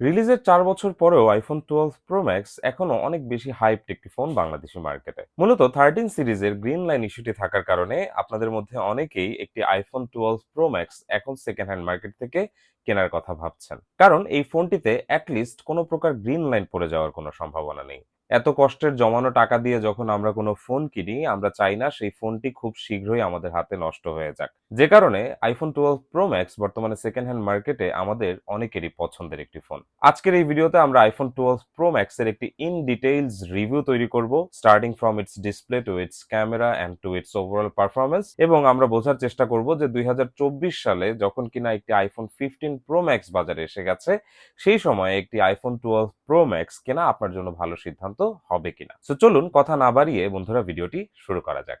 রিলিজের চার বছর পরেও আইফোন টুয়েলভ প্রো ম্যাক্স এখনও অনেক বেশি হাইপ একটি ফোন বাংলাদেশি মার্কেটে মূলত থার্টিন সিরিজের গ্রিন লাইন ইস্যুটি থাকার কারণে আপনাদের মধ্যে অনেকেই একটি আইফোন টুয়েলভ প্রো ম্যাক্স এখন সেকেন্ড হ্যান্ড মার্কেট থেকে কেনার কথা ভাবছেন। কারণ এই ফোনটিতে অ্যাটলিস্ট কোনো প্রকার গ্রিন লাইন পড়ে যাওয়ার কোনো সম্ভাবনা নেই। এত কষ্টের জমানো টাকা দিয়ে যখন আমরা কোনো ফোন কিনি, আমরা চাই না সেই ফোনটি খুব শীঘ্রই আমাদের হাতে নষ্ট হয়ে যাক। যে কারণে আইফোন টুয়েলভ প্রো ম্যাক্স বর্তমানে সেকেন্ড হ্যান্ড মার্কেটে আমাদের অনেকেরই পছন্দের একটি ফোন। আজকের এই ভিডিওতে আমরা আইফোন টুয়েলভ প্রো ম্যাক্স এর একটি ইন ডিটেইলস রিভিউ তৈরি করব starting from its display to its camera and to its overall performance এবং আমরা বোঝার চেষ্টা করব যে দুই হাজার চব্বিশ সালে যখন কিনা একটি আইফোন ফিফটিন প্রো ম্যাক্স বাজারে এসে গেছে, সেই সময়ে একটি আইফোন টুয়েলভ প্রো ম্যাক্স কেনা আপনার জন্য ভালো সিদ্ধান্ত হবে কিনা। সো চলুন কথা না বাড়িয়ে বন্ধুরা ভিডিওটি শুরু করা যাক।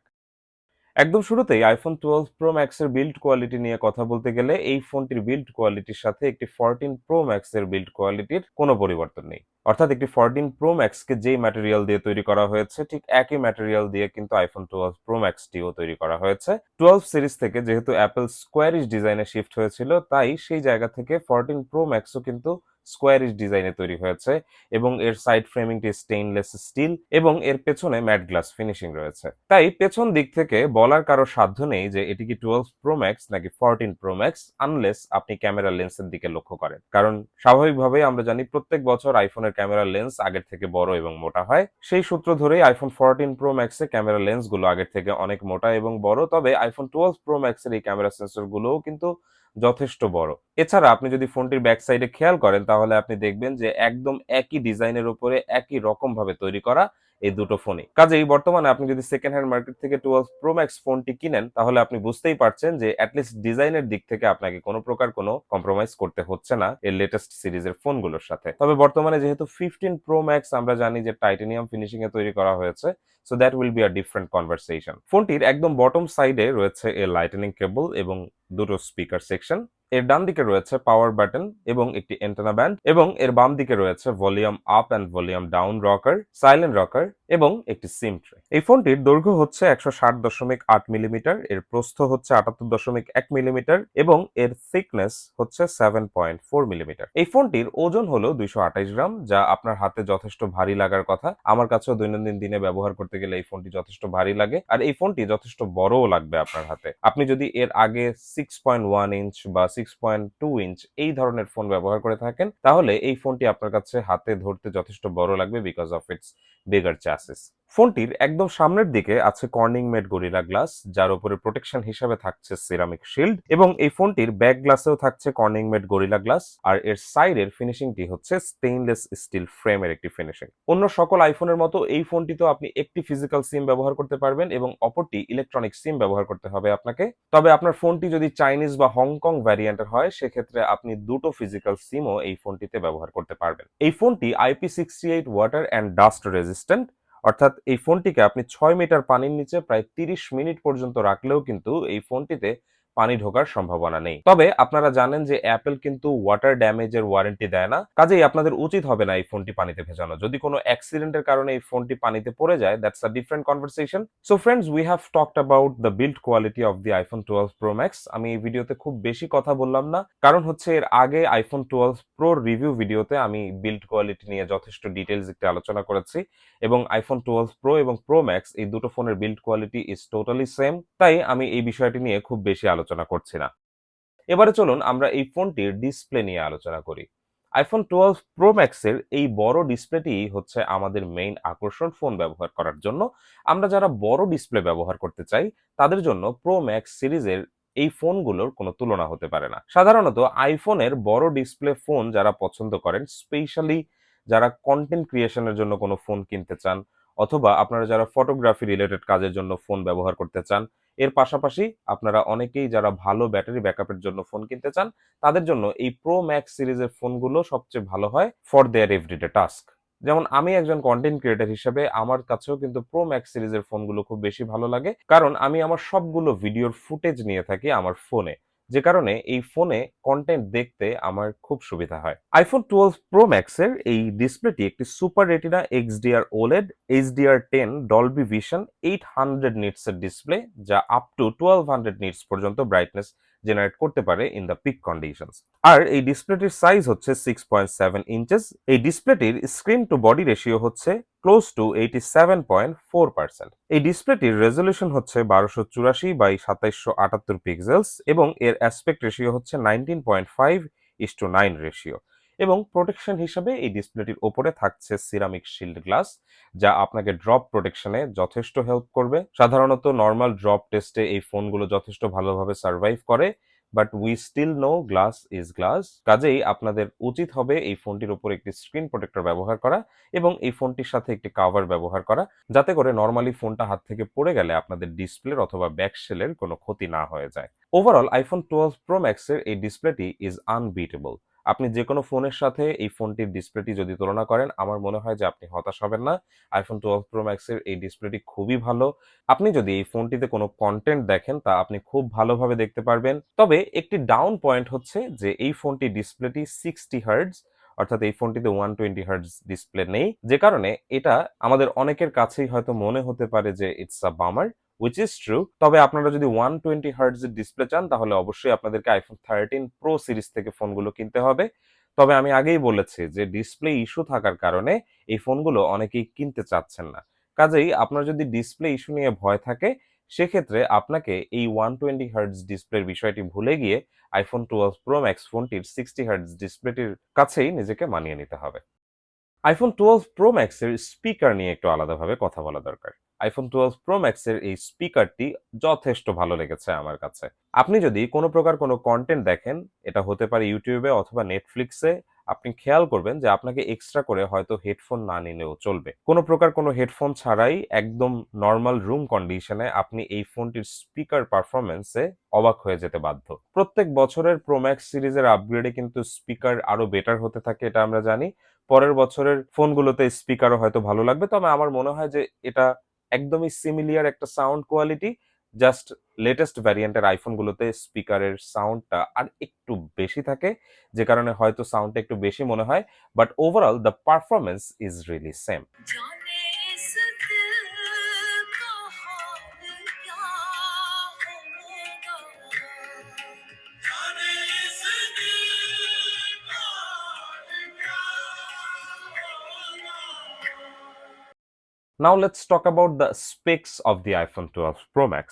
একদম শুরুতেই আইফোন টুয়েলভ প্রো ম্যাক্সের বিল্ড কোয়ালিটি নিয়ে কথা বলতে গেলে এই ফোনটির বিল্ড কোয়ালিটির সাথে একটি ফোরটিন প্রো ম্যাক্সের বিল্ড কোয়ালিটির কোনো পরিবর্তন নেই। অর্থাৎ একটি ফোরটিন প্রো ম্যাক্সকে যেই ম্যাটেরিয়াল দিয়ে তৈরি করা হয়েছে, ঠিক একই ম্যাটেরিয়াল দিয়ে কিন্তু আইফোন টুয়েলভ প্রো ম্যাক্সটিও তৈরি করা হয়েছে। টুয়েলভ সিরিজ থেকে যেহেতু অ্যাপেল স্কোয়ারিশ ডিজাইনে শিফট হয়েছিল, তাই সেই জায়গা থেকে ফোরটিন প্রো ম্যাক্সও কিন্তু স্কোয়ারিশ ডিজাইনে তৈরি হয়েছে এবং এর সাইড ফ্রেমিংটি স্টেইনলেস স্টিল এবং এর পেছনে ম্যাট গ্লাস ফিনিশিং রয়েছে। তাই পেছন দিক থেকে বলার কারও সাধ্য নেই যে এটি কি টুয়েলভ ম্যাক্স নাকি ফোরটিন ম্যাক্স আনলেস আপনি ক্যামেরা লেন্সের দিকে লক্ষ্য করেন। কারণ স্বাভাবিকভাবেই আমরা জানি প্রত্যেক বছর আইফোনের ক্যামেরা লেন্স আগের থেকে বড় এবং মোটা হয়। সেই সূত্র ধরেই আইফোন ফোরটিন প্রো ম্যাক্সে ক্যামেরা লেন্সগুলো আগের থেকে অনেক মোটা এবং বড়, তবে আইফোন টুয়েলভ প্রো ম্যাক্সের এই ক্যামেরা সেন্সরগুলোও কিন্তু যথেষ্ট বড়। এছাড়া আপনি যদি ফোনটির ব্যাক সাইডে খেয়াল করেন, তাহলে আপনি দেখবেন যে একদম একই ডিজাইনের উপরে একই রকমভাবে তৈরি করা এই দুটো ফোনই। কাজেই বর্তমানে আপনি যদি সেকেন্ড হ্যান্ড মার্কেট থেকে টুয়েলভ প্রো ম্যাক্স ফোনটি কিনেন, তাহলে আপনি বুঝতেই পারছেন যে অ্যাটলিস্ট ডিজাইনের দিক থেকে আপনাকে কোনো প্রকার কোনো কম্প্রোমাইজ করতে হচ্ছে না এর লেটেস্ট সিরিজের ফোনগুলোর সাথে। তবে বর্তমানে যেহেতু ফিফটিন প্রো ম্যাক্স আমরা জানি যে টাইটেনিয়াম ফিনিশিং এ তৈরি করা হয়েছে so that will be a different conversation ফোনটির একদম বটম সাইডে রয়েছে এর লাইটেনিং কেবল এবং দুটো স্পিকার সেকশন এর ডান দিকে রয়েছে পাওয়ার বাটন এবং একটি এন্টেনা ব্যান্ড এবং এর বাম দিকে রয়েছে volume up and volume down rocker silent rocker এবং একটি সিম ট্রে এই ফোনটির দৈর্ঘ্য হচ্ছে একশো ষাট দশমিক আট মিলিমিটার এর প্রস্থ হচ্ছে আটাত্তর দশমিক এক মিলিমিটার এবং এর থিকনেস হচ্ছে সেভেন পয়েন্ট ফোর মিলিমিটার এই ফোনটির ওজন হলো দুইশো আঠাইশ গ্রাম, যা আপনার হাতে যথেষ্ট ভারী লাগার কথা। আমার কাছেও দৈনন্দিন দিনে ব্যবহার করতে গেলে এই ফোনটি যথেষ্ট ভারী লাগে আর এই ফোনটি যথেষ্ট বড়ও লাগবে আপনার হাতে। আপনি যদি এর আগে সিক্স পয়েন্ট ওয়ান ইঞ্চ বা সিক্স পয়েন্ট টু ইঞ্চ এই ধরনের ফোন ব্যবহার করে থাকেন, তাহলে এই ফোনটি আপনার কাছে হাতে ধরতে যথেষ্ট বড় লাগবে because of its bigger chassis ফোনটির একদম সামনের দিকে আছে কর্নিং মেড গরিলা গ্লাস যার উপরে প্রোটেকশন হিসাবে থাকছে সিরামিক শিল্ড এবং এই ফোনটির ব্যাক গ্লাসেও থাকছে কর্নিং মেড গরিলা গ্লাস আর এর সাইডের ফিনিশিংটি হচ্ছে স্টেইনলেস স্টিল ফ্রেমের একটি ফিনিশিং অন্য সকল আইফোনের মতো এই ফোনটিতেও আপনি একটি ফিজিক্যাল সিম ব্যবহার করতে পারবেন এবং অপরটি ইলেকট্রনিক সিম ব্যবহার করতে হবে আপনাকে। তবে আপনার ফোনটি যদি চাইনিজ বা হংকং ভ্যারিয়েন্টের হয়, সেক্ষেত্রে আপনি দুটো ফিজিক্যাল সিমও এই ফোনটিতে ব্যবহার করতে পারবেন। এই ফোনটি IP sixty eight water and dust resistant অর্থাৎ এই ফোনটিকে আপনি ছয় মিটার পানির নিচে প্রায় তিরিশ মিনিট পর্যন্ত রাখলেও কিন্তু এই ফোনটিতে পানি ঢোকার সম্ভাবনা নেই। তবে আপনারা জানেন যে অ্যাপেল কিন্তু ওয়াটার ড্যামেজের ওয়ারেন্টি দেয় না। কাজেই আপনাদের উচিত হবে না এই ফোনটি পানিতে ভেজানো। যদি কোনো অ্যাক্সিডেন্টের কারণে এই ফোনটি পানিতে পড়ে যায় that's a different conversation so friends we have talked about the build quality of the iPhone twelve pro max আমি এই ভিডিওতে খুব বেশি কথা বললাম না। কারণ হচ্ছে এর আগে আইফোন টুয়েলভ প্রোর রিভিউ ভিডিওতে আমি বিল্ড কোয়ালিটি নিয়ে যথেষ্ট ডিটেলস একটি আলোচনা করেছি এবং আইফোন টুয়েলভ প্রো এবং প্রো ম্যাক্স এই দুটো ফোনের build quality is totally same তাই আমি এই বিষয়টি নিয়ে খুব বেশি আলোচনা করছি না। এবারে চলুন আমরা এই ফোনটির ডিসপ্লে নিয়ে আলোচনা করি। আইফোন টুয়েলভ প্রো ম্যাক্সের এই বড় ডিসপ্লেটি হচ্ছে আমাদের মেইন আকর্ষণ ফোন ব্যবহার করার জন্য। আমরা যারা বড় ডিসপ্লে ব্যবহার করতে চাই, তাদের জন্য প্রো ম্যাক্স সিরিজের এই ফোনগুলোর কোনো তুলনা হতে পারে না। সাধারণত আইফোনের বড় ডিসপ্লে ফোন যারা পছন্দ করেন স্পেশালি যারা কন্টেন্ট ক্রিয়েশনের জন্য কোনো ফোন কিনতে চান, অথবা আপনারা যারা ফটোগ্রাফি রিলেটেড কাজের জন্য ফোন ব্যবহার করতে চান এর পাশাপাশি আপনারা অনেকেই যারা ভালো ব্যাটারি ব্যাকআপের জন্য ফোন কিনতে চান, তাদের জন্য এই প্রো ম্যাক্স সিরিজের ফোনগুলো সবচেয়ে ভালো হয় ফর দেয়ার এভরিডে টাস্ক যেমন আমি একজন কন্টেন্ট ক্রিয়েটার হিসেবে আমার কাছেও কিন্তু প্রো ম্যাক্স সিরিজের ফোনগুলো খুব বেশি ভালো লাগে, কারণ আমি আমার সবগুলো ভিডিওর ফুটেজ নিয়ে থাকি আমার ফোনে যে কারণে এই ফোনে কন্টেন্ট দেখতে আমার খুব সুবিধা হয়। আইফোন টুয়েলভ প্রো ম্যাক্সের এই ডিসপ্লেটি একটি super Retina XDR OLED HDR ten Dolby Vision eight hundred নিটসের display যা up to twelve hundred nits পর্যন্ত ব্রাইটনেস জেনারেট করতে পারে ইন দ্য পিক কন্ডিশনস আর এই ডিসপ্লেটির সাইজ হচ্ছে সিক্স পয়েন্ট সেভেন ইঞ্চেস এই ডিসপ্লেটির স্ক্রিন টু বডি রেশিও হচ্ছে close to eighty seven point four percent এই ডিসপ্লেটির রেজলিউশন হচ্ছে বারোশো চুরাশি বাই সাতাইশশো আটাত্তর পিক্সেলস এবং এর অ্যাসপেক্ট রেশিও হচ্ছে nineteen point five is to nine ratio এবং প্রোটেকশন হিসাবে এই ডিসপ্লেটির ওপরে থাকছে সিরামিক শিল্ড গ্লাস যা আপনাকে ড্রপ প্রোটেকশনে যথেষ্ট হেল্প করবে। সাধারণত নর্মাল ড্রপ টেস্টে এই ফোনগুলো যথেষ্ট ভালোভাবে সার্ভাইভ করে but we still know glass is glass কাজেই আপনাদের উচিত হবে এই ফোনটির উপর একটি স্ক্রিন প্রোটেক্টর ব্যবহার করা এবং এই ফোনটির সাথে একটি কাভার ব্যবহার করা, যাতে করে নর্মালি ফোনটা হাত থেকে পড়ে গেলে আপনাদের ডিসপ্লের অথবা ব্যাক শেলের কোনো ক্ষতি না হয়ে যায়। ওভারঅল আইফোন টুয়েলভ প্রো ম্যাক্সের এই ডিসপ্লেটি ইজ আনবিটেবল আপনি যে কোনো ফোনের সাথে এই ফোনটির ডিসপ্লেটি যদি তুলনা করেন, আমার মনে হয় যে আপনি হতাশ হবেন না। আইফোন টুয়েলভ প্রো ম্যাক্সের এই ডিসপ্লেটি খুবই ভালো। আপনি যদি এই ফোনটিতে কোনো কন্টেন্ট দেখেন, তা আপনি খুব ভালোভাবে দেখতে পারবেন। তবে একটি ডাউন পয়েন্ট হচ্ছে যে এই ফোনটি ডিসপ্লেটি সিক্সটি হার্ডস অর্থাৎ এই ফোনটিতে ওয়ান টোয়েন্টি হার্ডস ডিসপ্লে নেই। যে কারণে এটা আমাদের অনেকের কাছেই হয়তো মনে হতে পারে যে it's a bummer which is true তবে আপনারা যদি ওয়ান টোয়েন্টি হার্ডস এর ডিসপ্লে চান, তাহলে অবশ্যই আপনাদেরকে আইফোন থার্টিন প্রো সিরিজ থেকে ফোনগুলো কিনতে হবে। তবে আমি আগেই বলেছি যে ডিসপ্লে ইস্যু থাকার কারণে এই ফোনগুলো অনেকেই কিনতে চাচ্ছেন না। কাজেই আপনার যদি ডিসপ্লে ইস্যু নিয়ে ভয় থাকে, সেক্ষেত্রে আপনাকে এই ওয়ান টোয়েন্টি হার্ডস ডিসপ্লের বিষয়টি ভুলে গিয়ে আইফোন টুয়েলভ প্রো ম্যাক্স ফোনটির সিক্সটি হার্ডস ডিসপ্লেটির কাছেই নিজেকে মানিয়ে নিতে হবে। আইফোন টুয়েলভ প্রো ম্যাক্সের স্পিকার নিয়ে একটু আলাদাভাবে কথা বলা দরকার। আইফোন টুয়েলভ প্রো ম্যাক্সের এই স্পিকারটি যথেষ্ট ভালো লেগেছে আমার কাছে। আপনি যদি কোনো প্রকার কোনো কন্টেন্ট দেখেন, এটা হতে পারে ইউটিউবে অথবা নেটফ্লিক্সে আপনি খেয়াল করবেন যে আপনাকে এক্সট্রা করে হয়তো হেডফোন না নিলেও চলবে। কোনো প্রকার কোনো হেডফোন ছাড়াই একদম নর্মাল রুম কন্ডিশনে আপনি এই ফোনটির স্পিকার পারফরমেন্সে অবাক হয়ে যেতে বাধ্য। প্রত্যেক বছরের প্রোম্যাক্স সিরিজের আপগ্রেডে কিন্তু স্পিকার আরও বেটার হতে থাকে, এটা আমরা জানি। পরের বছরের ফোনগুলোতে স্পিকারও হয়তো ভালো লাগবে। তবে আমার মনে হয় যে এটা একদমই সিমিলিয়ার একটা সাউন্ড কোয়ালিটি জাস্ট লেটেস্ট ভ্যারিয়েন্টের আইফোনগুলোতে স্পিকারের সাউন্ডটা আর একটু বেশি থাকে, যে কারণে হয়তো সাউন্ডটা একটু বেশি মনে হয় but overall the performance is really same Now, let's talk about the specs of the iPhone 12 Pro Max.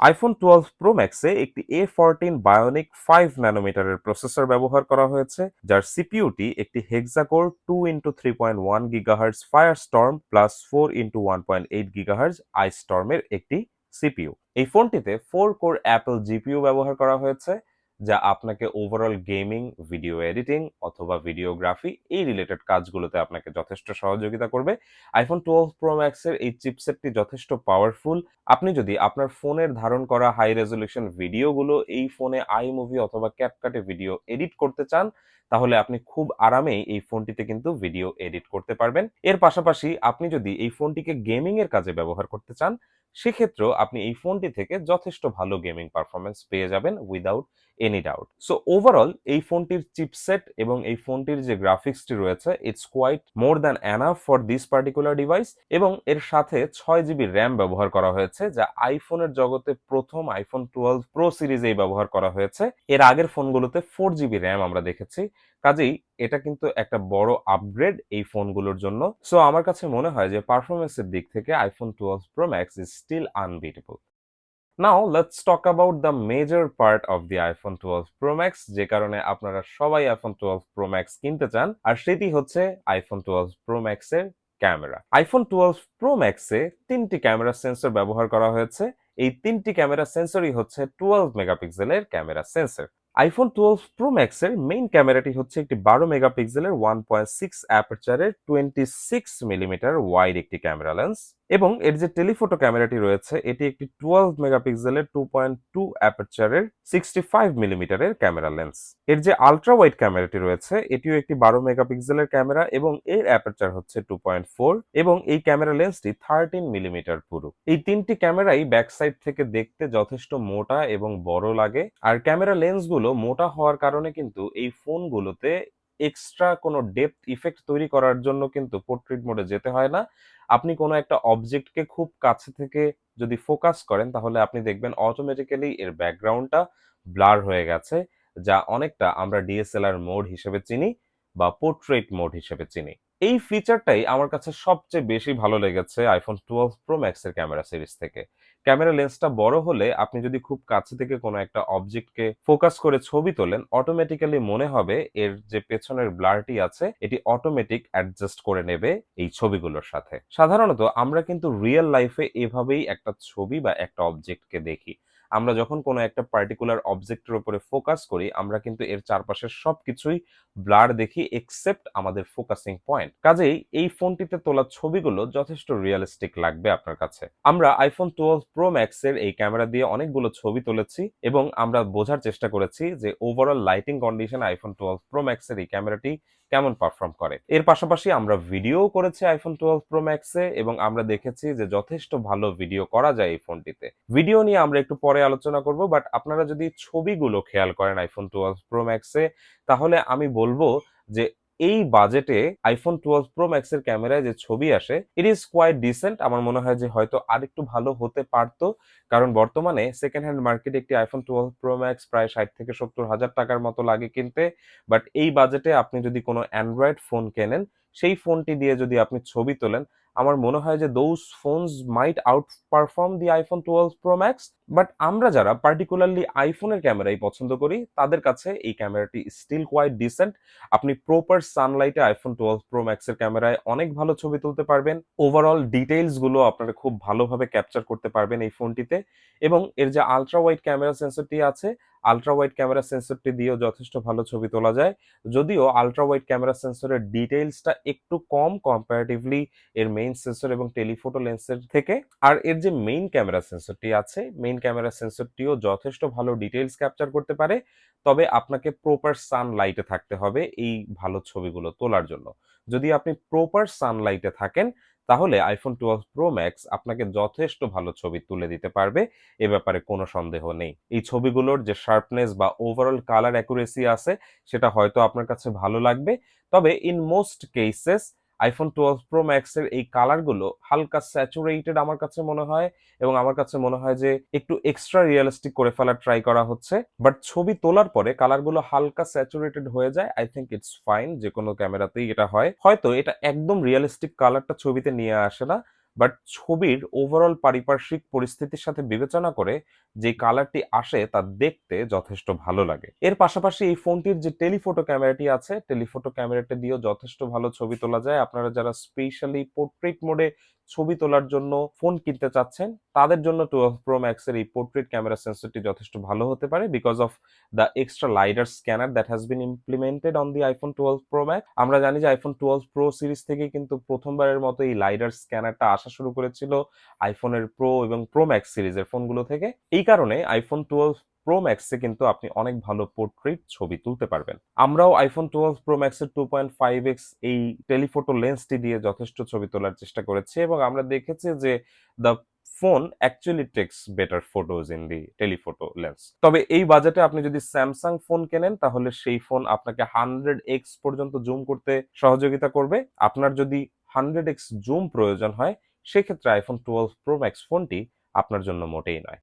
IPhone twelve pro ম্যাক্সে একটি এ ফোরটিন বায়োনিক ফাইভ ন্যানোমিটারের প্রসেসর ব্যবহার করা হয়েছে, যার সিপিইউটি একটি hexacore two into three point one gigahertz Firestorm plus four into one point eight gigahertz I স্টর্মের একটি সিপিইউ এই ফোনটিতে ফোর কোর অ্যাপেল জিপিইউ ব্যবহার করা হয়েছে যা আপনাকে ওভারঅল গেমিং ভিডিও এডিটিং অথবা ভিডিওগ্রাফি এই রিলেটেড কাজগুলোতে আপনাকে যথেষ্ট সহযোগিতা করবে। আইফোন টুয়েলভ প্রো ম্যাক্সের এই চিপসেটটি যথেষ্ট পাওয়ারফুল আপনি যদি আপনার ফোনের ধারণ করা হাই রেজলিউশন ভিডিওগুলো এই ফোনে আই মুভি অথবা ক্যাপকাটে ভিডিও এডিট করতে চান, তাহলে আপনি খুব আরামেই এই ফোনটিতে কিন্তু ভিডিও এডিট করতে পারবেন। এর পাশাপাশি আপনি যদি এই ফোনটিকে গেমিং এর কাজে ব্যবহার করতে চান সেক্ষেত্রেও আপনি এই ফোনটি থেকে যথেষ্ট ভালো গেমিং পারফরমেন্স পেয়ে যাবেন without any doubt so overall এই ফোনটির চিপসেট এবং এই ফোনটির যে গ্রাফিক্সটি রয়েছে it's quite more than enough for this particular device এবং এর সাথে ছয় জিবি র্যাম ব্যবহার করা হয়েছে, যা আইফোনের জগতে প্রথম আইফোন টুয়েলভ প্রো সিরিজেই ব্যবহার করা হয়েছে। এর আগের ফোনগুলোতে ফোর জিবি র্যাম আমরা দেখেছি। কাজেই এটা কিন্তু একটা বড় আপগ্রেড এই ফোনগুলোর জন্য। সো আমার কাছে মনে হয় যে পারফরমেন্সের দিক থেকে iPhone twelve pro max is still unbeatable now let's talk about the major part of the iPhone twelve pro max যে কারণে আপনারা সবাই আইফোন টুয়েলভ প্রো ম্যাক্স কিনতে চান, আর সেটি হচ্ছে আইফোন টুয়েলভ প্রো ম্যাক্সের ক্যামেরা। আইফোন টুয়েলভ প্রো ম্যাক্সে তিনটি ক্যামেরা সেন্সর ব্যবহার করা হয়েছে। এই তিনটি ক্যামেরা সেন্সরই হচ্ছে টুয়েলভ মেগাপিক্সেলের camera sensor iPhone twelve pro ম্যাক্সের মেইন ক্যামেরাটি হচ্ছে একটি বারো মেগাপিক্সেলের ওয়ান পয়েন্ট সিক্স অ্যাপারচারের টোয়েন্টি সিক্স মিলিমিটার ওয়াইড একটি ক্যামেরা লেন্স এবং এর যে টেলিফোটো ক্যামেরাটি রয়েছে, এটি একটি টুয়েলভ মেগাপিক্সেলের টু পয়েন্ট টু অ্যাপারচারের সিক্সটি ফাইভ মিলিমিটারের ক্যামেরা লেন্স এর যে আলট্রা ওয়াইড ক্যামেরাটি রয়েছে, এটিও একটি বারো মেগাপিক্সেলের ক্যামেরা এবং এর অ্যাপারচার হচ্ছে টু পয়েন্ট ফোর এবং এই ক্যামেরা লেন্সটি থার্টিন মিলিমিটার পুরো। এই তিনটি ক্যামেরাই ব্যাক সাইড থেকে দেখতে যথেষ্ট মোটা এবং বড় লাগে। আর ক্যামেরা লেন্সগুলো মোটা হওয়ার কারণে কিন্তু এই ফোনগুলোতে এক্সট্রা কোনো ডেপথ ইফেক্ট তৈরি করার জন্য কিন্তু পোর্ট্রেট মোডে যেতে হয় না। আপনি কোনো একটা অবজেক্টকে খুব কাছে থেকে যদি ফোকাস করেন, তাহলে আপনি দেখবেন অটোমেটিক্যালি এর ব্যাকগ্রাউন্ডটা ব্লার হয়ে গেছে, যা অনেকটা আমরা ডিএসএলআর মোড হিসেবে চিনি বা পোর্ট্রেট মোড হিসেবে চিনি। এই ফিচারটাই আমার কাছে সবচেয়ে বেশি ভালো লেগেছে আইফোন টুয়েলভ প্রো ম্যাক্সের ক্যামেরা সিরিজ থেকে। ক্যামেরা লেন্সটা বড় হলে আপনি যদি খুব কাছে থেকে কোনো একটা অবজেক্টকে ফোকাস করে ছবি তোলেন অটোমেটিক্যালি মনে হবে এর যে পেছনের ব্লারটি আছে, এটি অটোমেটিক অ্যাডজাস্ট করে নেবে এই ছবিগুলোর সাথে। সাধারণত আমরা কিন্তু রিয়েল লাইফে এভাবেই একটা ছবি বা একটা অবজেক্টকে দেখি। আমরা যখন কোনো একটা পার্টিকুলার অবজেক্টের উপরে ফোকাস করি, আমরা কিন্তু এর চারপাশের সবকিছুই ব্লার দেখি এক্সেপ্ট আমাদের ফোকাসিং পয়েন্ট কাজেই এই ফোনটিতে তোলা ছবিগুলো যথেষ্ট রিয়েলিস্টিক লাগবে আপনার কাছে। আমরা আইফোন টুয়েলভ প্রো ম্যাক্স এর এই ক্যামেরা দিয়ে অনেকগুলো ছবি তুলেছি এবং আমরা বোঝার চেষ্টা করেছি যে overall lighting condition iPhone twelve pro max এর এই ক্যামেরাটি কেমন পারফর্ম করে। এর পাশাপাশি আমরা ভিডিও করেছি আইফোন টুয়েলভ প্রো ম্যাক্সে এবং আমরা দেখেছি যে যথেষ্ট ভালো ভিডিও করা যায় এই ফোনটিতে ভিডিও নিয়ে আমরা একটু পরে আলোচনা করব বাট আপনারা যদি ছবিগুলো খেয়াল করেন আইফোন টুয়েলভ প্রো ম্যাক্সে তাহলে আমি বলব যে এই বাজেটে আইফোন টুয়েলভ প্রো ম্যাক্সের ক্যামেরায় যে ছবি আসে ইট ইজ কোয়াইট ডিসেন্ট আমার মনে হয় যে হয়তো আরেকটু ভালো হতে পারত। কারণ বর্তমানে সেকেন্ড হ্যান্ড মার্কেটে একটি আইফোন টুয়েলভ প্রো ম্যাক্স প্রায় ষাট থেকে সত্তর হাজার টাকার মতো লাগে কিনতে। বাট এই বাজেটে আপনি যদি কোনো অ্যান্ড্রয়েড ফোন কেনেন, সেই ফোনটি দিয়ে যদি আপনি ছবি তোলেন আমার মনে হয় যে those phones might outperform the iPhone twelve pro max but আমরা যারা পার্টিকুলারলি আইফোনের ক্যামেরাই পছন্দ করি, তাদের কাছে এই ক্যামেরাটি স্টিল কোয়াইট ডিসেন্ট আপনি প্রপার সানলাইটে আইফোন টুয়েলভ প্রো ম্যাক্সের ক্যামেরায় অনেক ভালো ছবি তুলতে পারবেন। ওভারঅল ডিটেইলসগুলো আপনারা খুব ভালোভাবে ক্যাপচার করতে পারবেন এই ফোনটিতে এবং এর যে আলট্রা ওয়াইড ক্যামেরা সেন্সরটি আছে আলট্রা ওয়াইড ক্যামেরা সেন্সরটি দিয়েও যথেষ্ট ভালো ছবি তোলা যায়। যদিও আলট্রা ওয়াইড ক্যামেরা সেন্সরের ডিটেইলসটা একটু কম কম্পারেটিভলি এর মেইন সেন্সর এবং টেলিফোটো লেন্সের থেকে, আর এর যে মেইন ক্যামেরা সেন্সরটি আছে মেইন ক্যামেরা সেন্সরটিও যথেষ্ট ভালো ডিটেলস ক্যাপচার করতে পারে, তবে আপনাকে প্রপার সানলাইটে থাকতে হবে এই ভালো ছবিগুলো তোলার জন্য। যদি আপনি প্রপার সানলাইটে থাকেন, তাহলে আইফোন টুয়েলভ প্রো ম্যাক্স আপনাকে যথেষ্ট ভালো ছবি তুলে দিতে পারবে, এ ব্যাপারে কোনো সন্দেহ নেই। এই ছবিগুলোর যে শার্পনেস বা ওভারঅল কালার অ্যাকুরেসি আছে, সেটা হয়তো আপনার কাছে ভালো লাগবে, তবে in most cases iPhone twelve pro ম্যাক্সের এই কালারগুলো হালকা স্যাচুরেটেড আমার কাছে মনে হয় এবং আমার কাছে মনে হয় যে একটু এক্সট্রা রিয়েলিস্টিক করে ফেলার ট্রাই করা হচ্ছে। বাট ছবি তোলার পরে কালারগুলো হালকা স্যাচুরেটেড হয়ে যায় আই থিঙ্ক ইটস ফাইন যে কোনো ক্যামেরাতেই এটা হয়। হয়তো এটা একদম রিয়েলিস্টিক কালারটা ছবিতে নিয়ে আসে না। বাট ছবির ওভারঅল পারিপার্শ্বিক পরিস্থিতির সাথে বিবেচনা করে যে কালারটি আসে তা দেখতে যথেষ্ট ভালো লাগে। এর পাশাপাশি এই ফোনটির যে টেলিফোটো ক্যামেরাটি আছে টেলিফোটো ক্যামেরাটি দিয়েও যথেষ্ট ভালো ছবি তোলা যায়। আপনারা যারা স্পেশালি পোর্ট্রেট মোডে ছবি তোলার জন্য ফোন কিনতে চাচ্ছেন, তাদের জন্য টুয়েলভ প্রো ম্যাক্সের এই পোর্ট্রেট ক্যামেরা সেন্সরটি যথেষ্ট ভালো হতে পারে because of the extra LiDAR scanner that has been implemented on the iPhone twelve pro max আমরা জানি যে আইফোন টুয়েলভ প্রো সিরিজ থেকে কিন্তু প্রথমবারের মতো এই লাইডার স্ক্যানারটা আসা শুরু করেছিল আইফোনের প্রো এবং প্রো ম্যাক্স সিরিজের ফোনগুলো থেকে। এই কারণে আইফোন টুয়েলভ প্রো ম্যাক্সে কিন্তু আপনি অনেক ভালো পোর্ট্রেট ছবি তুলতে পারবেন। আমরাও আইফোন টুয়েলভ প্রো ম্যাক্সের টু পয়েন্ট ফাইভ এক্স এই টেলিফোটো লেন্সটি দিয়ে যথেষ্ট ছবি তোলার চেষ্টা করেছি এবং আমরা দেখেছি যে the phone actually takes better photos in the telephoto lens তবে এই বাজেটে আপনি যদি স্যামসাং ফোন কেনেন, তাহলে সেই ফোন আপনাকে হান্ড্রেড এক্স পর্যন্ত জুম করতে সহযোগিতা করবে। আপনার যদি হান্ড্রেড এক্স জুম প্রয়োজন হয়, সেক্ষেত্রে আইফোন টুয়েলভ প্রো ম্যাক্স ফোনটি আপনার জন্য মোটেই নয়।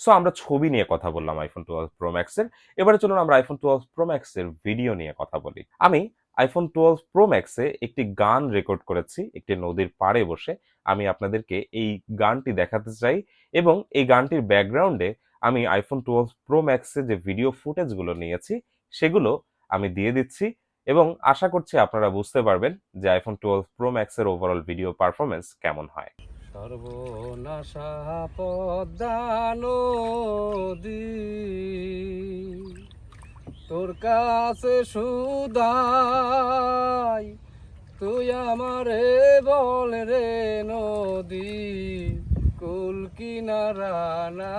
সো আমরা ছবি নিয়ে কথা বললাম আইফোন টুয়েলভ প্রো ম্যাক্সের এবারে চলুন আমরা আইফোন টুয়েলভ প্রো ম্যাক্সের ভিডিও নিয়ে কথা বলি। আমি আইফোন টুয়েলভ প্রো ম্যাক্সে একটি গান রেকর্ড করেছি, একটি নদীর পাড়ে বসে। আমি আপনাদেরকে এই গানটি দেখাতে চাই এবং এই গানটির ব্যাকগ্রাউন্ডে আমি আইফোন টুয়েলভ প্রো ম্যাক্সে যে ভিডিও ফুটেজগুলো নিয়েছি, সেগুলো আমি দিয়ে দিচ্ছি এবং আশা করছি আপনারা বুঝতে পারবেন যে আইফোন টুয়েলভ প্রো ম্যাক্সের ওভারঅল ভিডিও পারফরমেন্স কেমন হয়। সর্বনাশা নদী। তোর কাছে সুদাই, তুই আমারে বল রে নদী, কুল কিনারা নাই,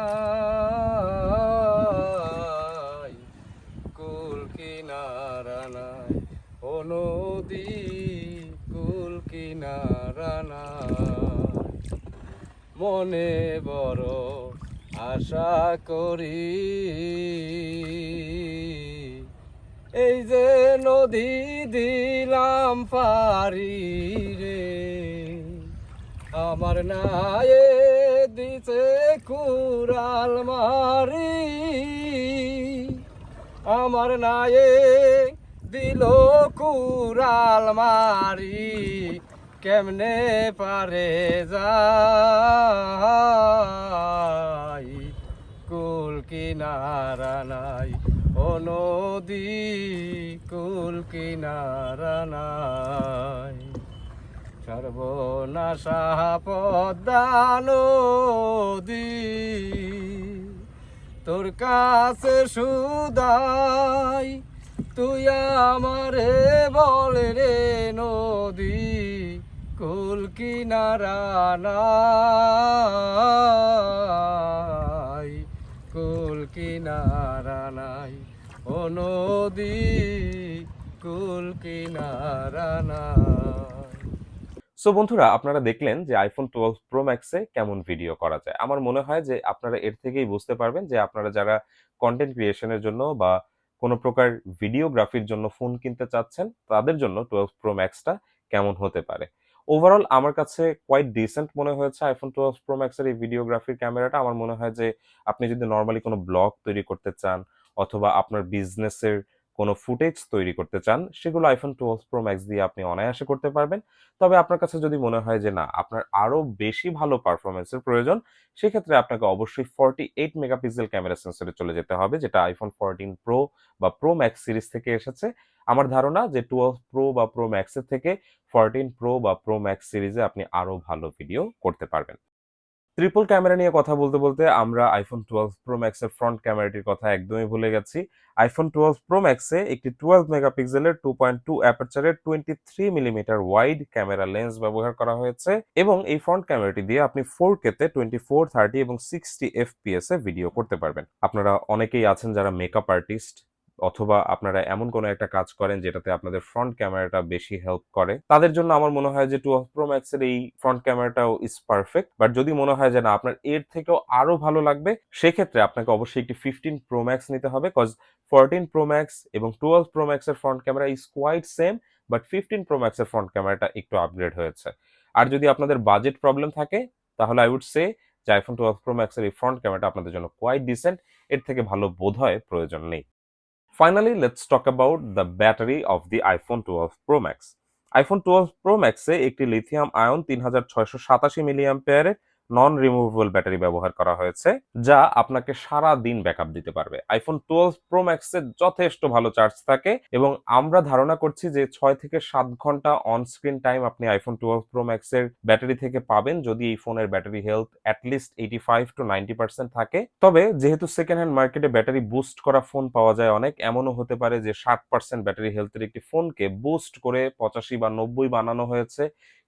কুল কিনারা নাই। ও নদী, কুল কিনারা নাই। মনে বড় আশা করি। এই যে নদী দিলাম পারি রে, আমার নায়ে দিছে কুরাল মারি। আমার নায়ে দিল কুরাল মারি। কেমনে পারে যাই কুল কিনারা নাই, ও নদী, কুল কিনারা নাই। সর্বনাশা পদ্মা নদী, তোর কাছে সুদাই, তুই আমারে বল রে নদী। কুল কিনারা নাই, কুল কিনারা নাই। ও নদী, কুল নাই। সো বন্ধুরা, আপনারা দেখলেন যে আইফোন টুয়েলভ প্রো ম্যাক্সে কেমন ভিডিও করা যায়। আমার মনে হয় যে আপনারা এর থেকেই বুঝতে পারবেন যে আপনারা যারা কন্টেন্ট ক্রিয়েশনের জন্য বা কোনো প্রকার ভিডিওগ্রাফির জন্য ফোন কিনতে চাচ্ছেন, তাদের জন্য টুয়েলভ প্রো ম্যাক্সটা কেমন হতে পারে। ওভারঅল আমার কাছে কোয়াইট ডিসেন্ট মনে হয়েছে। আইফোন টুয়েলভ প্রো ম্যাক্সের এই ভিডিওগ্রাফির ক্যামেরাটা আমার মনে হয় যে, আপনি যদি নর্মালি কোনো ব্লগ তৈরি করতে চান, অথবা আপনার বিজনেসের কোনো ফুটেজ তৈরি করতে চান, সেগুলো আইফোন টুয়েলভ প্রো ম্যাক্স দিয়ে আপনি অনায়াসে করতে পারবেন। তবে আপনার কাছে যদি মনে হয় যে না, আপনার আরও বেশি ভালো পারফরমেন্সের প্রয়োজন, সেক্ষেত্রে আপনাকে অবশ্যই ফর্টি এইট মেগাপিক্সেল ক্যামেরা সেন্সরে চলে যেতে হবে, যেটা আইফোন ফোরটিন প্রো বা প্রো ম্যাক্স সিরিজ থেকে এসেছে। আমার ধারণা যে টুয়েলভ প্রো বা প্রো ম্যাক্সের থেকে ফোরটিন প্রো বা প্রো ম্যাক্স সিরিজে আপনি আরও ভালো ভিডিও করতে পারবেন। ট্রিপল ক্যামেরা নিয়ে কথা বলতে বলতে আমরা আইফোন টুয়েলভ প্রো ম্যাক্সের ফ্রন্ট ক্যামেরাটির কথা একদমই ভুলে গেছি। আইফোন টুয়েলভ প্রো ম্যাক্সে একটি টুয়েলভ মেগাপিক্সেলের two point two অ্যাপারচারের twenty three millimetre wide camera lens ব্যবহার করা হয়েছে এবং এই ফ্রন্ট ক্যামেরাটি দিয়ে আপনি ফোর কেতে টোয়েন্টি ফোর থার্টি এবং সিক্সটি এফপিএস এ ভিডিও করতে পারবেন। আপনারা অনেকেই আছেন যারা মেকআপ আর্টিস্ট অথবা আপনারা এমন কোনো একটা কাজ করেন যেটাতে আপনাদের ফ্রন্ট ক্যামেরাটা বেশি হেল্প করে। তাদের জন্য আমার মনে হয় যে টুয়েলভ প্রো ম্যাক্সের এই ফ্রন্ট ক্যামেরাটাও ইজ পারফেক্ট বাট যদি মনে হয় যে না, আপনার এর থেকেও আরও ভালো লাগবে, সেক্ষেত্রে আপনাকে অবশ্যই একটি ফিফটিন প্রো ম্যাক্স নিতে হবে। কজ ফোরটিন প্রো ম্যাক্স এবং টুয়েলভ প্রো ম্যাক্সের front camera is quite same but fifteen pro ম্যাক্সের ফ্রন্ট ক্যামেরাটা একটু আপগ্রেড হয়েছে। আর যদি আপনাদের বাজেট প্রবলেম থাকে, তাহলে আই উড সে যে আইফোন টুয়েলভ প্রো ম্যাক্সের এই ফ্রন্ট ক্যামেরাটা আপনাদের জন্য কোয়াইট ডিসেন্ট এর থেকে ভালো বোধ হয় প্রয়োজন নেই। Finally let's talk about the battery of the iPhone twelve pro max iPhone twelve pro ম্যাক্সে একটি লিথিয়াম আয়ন তিন হাজার ছয়শো সাতাশি মিলিয়াম পেয়ারের নন রিমুভেবল ব্যাটারি ব্যবহার করা হয়েছে, যা আপনাকে সারা দিন ব্যাকআপ দিতে পারবে। আইফোন টুয়েলভ প্রো ম্যাক্সে যথেষ্ট ভালো চার্জ থাকে এবং আমরা ধারণা করছি যে ছয় থেকে সাত ঘণ্টা অন স্ক্রিন টাইম আপনি আইফোন টুয়েলভ প্রো ম্যাক্সের ব্যাটারি থেকে পাবেন, যদি এই ফোনের battery health at least eighty five to ninety percent থাকে। তবে যেহেতু সেকেন্ড হ্যান্ড মার্কেটে ব্যাটারি বুস্ট করা ফোন পাওয়া যায় অনেক, এমনও হতে পারে যে ষাট পার্সেন্ট ব্যাটারি হেলথের একটি ফোনকে বুস্ট করে পঁচাশি বা নব্বই বানানো হয়েছে।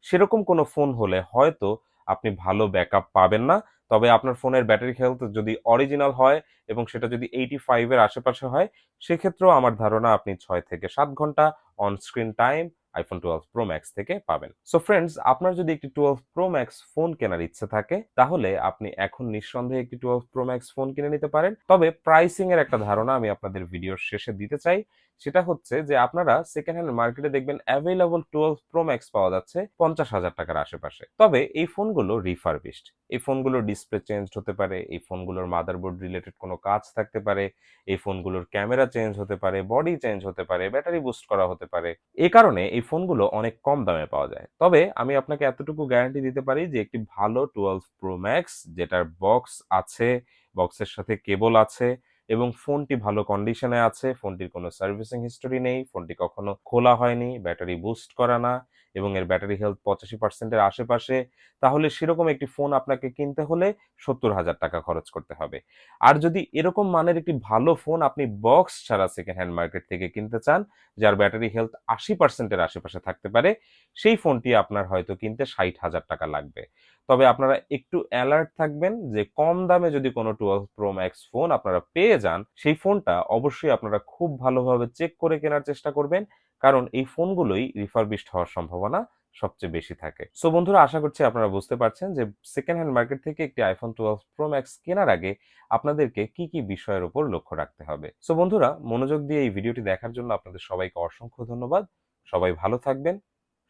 সেরকম কোনো ফোন হলে হয়তো আপনি ভালো ব্যাকআপ পাবেন না। তবে আপনার ফোনের ব্যাটারি হেলথ যদি অরিজিনাল হয় এবং সেটা যদি এইটি ফাইভের আশেপাশে হয়, সেক্ষেত্রেও আমার ধারণা আপনি ছয় থেকে সাত ঘণ্টা on screen time iPhone twelve pro max থেকে পাবেন। সো ফ্রেন্ডস আপনার যদি একটি টুয়েলভ প্রো ম্যাক্স ফোন কেনার ইচ্ছে থাকে, তাহলে আপনি এখন নিঃসন্দেহে একটি টুয়েলভ প্রো ম্যাক্স ফোন কিনে নিতে পারেন। তবে প্রাইসিং এর একটা ধারণা আমি আপনাদের ভিডিওর শেষে দিতে চাই। সেটা হচ্ছে যে আপনারা সেকেন্ড হ্যান্ড মার্কেটে দেখবেন অ্যাভেলেবল টুয়েলভ প্রো ম্যাক্স পাওয়া যাচ্ছে পঞ্চাশ হাজার টাকার আশেপাশে। তবে এই ফোনগুলো রিফারবিশড এই ফোনগুলোর ডিসপ্লে চেঞ্জ হতে পারে, এই ফোনগুলোর মাদারবোর্ড রিলেটেড কোনো কাজ থাকতে পারে, এই ফোনগুলোর ক্যামেরা চেঞ্জ হতে পারে বডি চেঞ্জ হতে পারে ব্যাটারি বুস্ট করা হতে পারে। এ কারণে এই ফোনগুলো অনেক কম দামে পাওয়া যায়। তবে আমি আপনাকে এতটুকু গ্যারান্টি দিতে পারি যে একটি ভালো টুয়েলভ প্রো ম্যাক্স যেটার বক্স আছে বক্সের সাথে কেবল আছে এবং ফোনটি ভালো কন্ডিশনে আছে, ফোনটির কোনো সার্ভিসিং হিস্টোরি নেই, ফোনটি কখনো খোলা হয়নি, ব্যাটারি বুস্ট করা না এবং এর ব্যাটারি হেলথ পঁচাশি পার্সেন্টের আশেপাশে, তাহলে সেরকম একটি ফোন আপনাকে কিনতে হলে সত্তর হাজার টাকা খরচ করতে হবে। আর যদি এরকম মানের একটি ভালো ফোন আপনি বক্স ছাড়া সেকেন্ড হ্যান্ড মার্কেট থেকে কিনতে চান, যার ব্যাটারি হেলথ আশি পার্সেন্টের আশেপাশে থাকতে পারে, সেই ফোনটি আপনার হয়তো কিনতে ষাট হাজার টাকা লাগবে। তবে আপনারা একটু অ্যালার্ট থাকবেন যে কম দামে যদি কোনো টুয়েলভ প্রো ম্যাক্স ফোন আপনারা পেয়ে যান, সেই ফোনটা অবশ্যই আপনারা খুব ভালোভাবে চেক করে কেনার চেষ্টা করবেন। কারণ এই ফোনগুলোই রিফারবিশড হওয়ার সম্ভাবনা সবচেয়ে বেশি থাকে। সো বন্ধুরা, আশা করছি আপনারা বুঝতে পারছেন যে সেকেন্ড হ্যান্ড মার্কেট থেকে একটি আইফোন টুয়েলভ প্রো ম্যাক্স কেনার আগে আপনাদেরকে কি কি বিষয়ের উপর লক্ষ্য রাখতে হবে। সো বন্ধুরা, মনোযোগ দিয়ে এই ভিডিওটি দেখার জন্য আপনাদের সবাইকে অসংখ্য ধন্যবাদ। সবাই ভালো থাকবেন।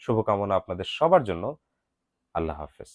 শুভকামনা আপনাদের সবার জন্য। আল্লাহ হাফেজ।